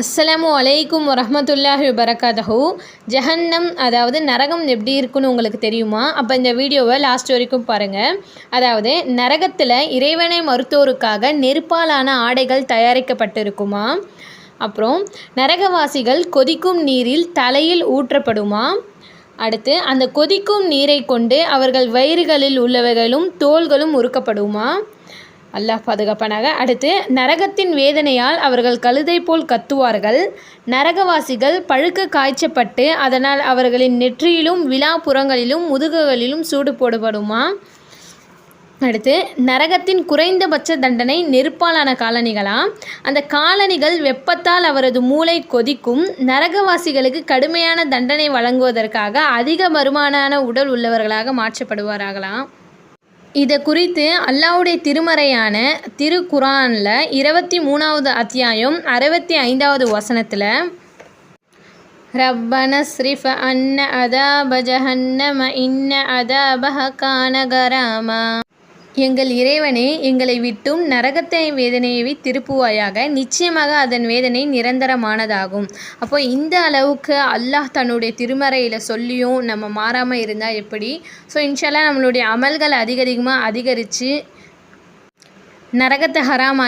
அஸ்ஸலாமு அலைக்கும் வரமத்துல்லாஹி வபரகாதஹு. ஜஹன்னம் அதாவது நரகம் எப்படி இருக்குன்னு உங்களுக்கு தெரியுமா? அப்போ இந்த வீடியோவை லாஸ்ட் வரைக்கும் பாருங்கள் அதாவது நரகத்தில் இறைவனை மறுத்தோருக்காக நெருப்பாலான ஆடைகள் தயாரிக்கப்பட்டிருக்குமா? அப்புறம் நரகவாசிகள் கொதிக்கும் நீரில் தலையில் ஊற்றப்படுமா? அடுத்து அந்த கொதிக்கும் நீரை கொண்டு அவர்கள் வயிறுகளில் உள்ளவைகளும் தோள்களும் உருக்கப்படுமா? அல்லாஹ் பாதுகாப்பானாக. அடுத்து நரகத்தின் வேதனையால் அவர்கள் கழுதை போல் கத்துவார்கள். நரகவாசிகள் பழுக்க காய்ச்சப்பட்டு அதனால் அவர்களின் நெற்றியிலும் விழாப்புறங்களிலும் முதுகுகளிலும் சூடு போடுபடுமா அடுத்து நரகத்தின் குறைந்தபட்ச தண்டனை நெருப்பாலான காலணிகளாம் அந்த காலணிகள் வெப்பத்தால் அவரது மூளை கொதிக்கும். நரகவாசிகளுக்கு கடுமையான தண்டனை வழங்குவதற்காக அதிக வருமானான உடல் உள்ளவர்களாக மாற்றப்படுவார்களாம் இதை குறித்து அல்லாவுடைய திருமறையான திருக்குரானில் இருபத்தி மூணாவது அத்தியாயம் அறுபத்தி ஐந்தாவது வசனத்தில் ரப்பன ஸ்ரிஃப அன்ன அதாப ஜஹன்னம இன்ன அதாபஹ கான கராமா. எங்கள் இறைவனே எங்களை விட்டும் நரகத்தை வேதனையை திருப்புவாயாக நிச்சயமாக அதன் வேதனை நிரந்தரமானதாகும். அப்போ இந்த அளவுக்கு அல்லாஹ் தன்னுடைய திருமறையில் சொல்லியும் நம்ம மாறாமல் இருந்தால் எப்படி? ஸோ இன்ஷால்லாம் நம்மளுடைய அமல்கள் அதிகரிகமாக அதிகரித்து நரகத்தை ஹராமா